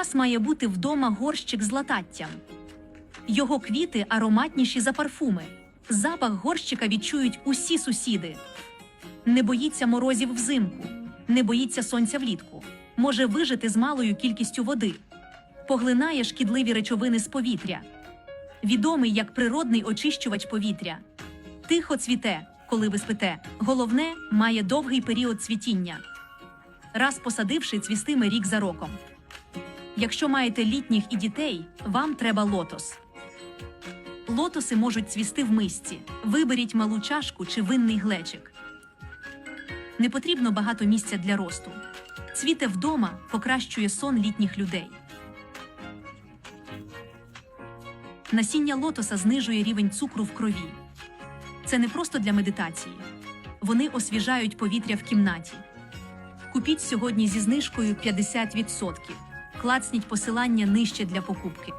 вас має бути вдома горщик з лататтям. Його квіти ароматніші за парфуми. Запах горщика відчують усі сусіди. Не боїться морозів взимку, не боїться сонця влітку. Може вижити з малою кількістю води. Поглинає шкідливі речовини з повітря. Відомий як природний очищувач повітря. Тихо цвіте, коли ви спите. Головне, має довгий період цвітіння. Раз посадивши, цвістиме рік за роком. Якщо маєте літніх і дітей, вам треба лотос. Лотоси можуть цвісти в мисці. Виберіть малу чашку чи винний глечик. Не потрібно багато місця для росту. Цвіте вдома покращує сон літніх людей. Насіння лотоса знижує рівень цукру в крові. Це не просто для медитації. Вони освіжають повітря в кімнаті. Купіть сьогодні зі знижкою 50%. Клацніть посилання нижче для покупки.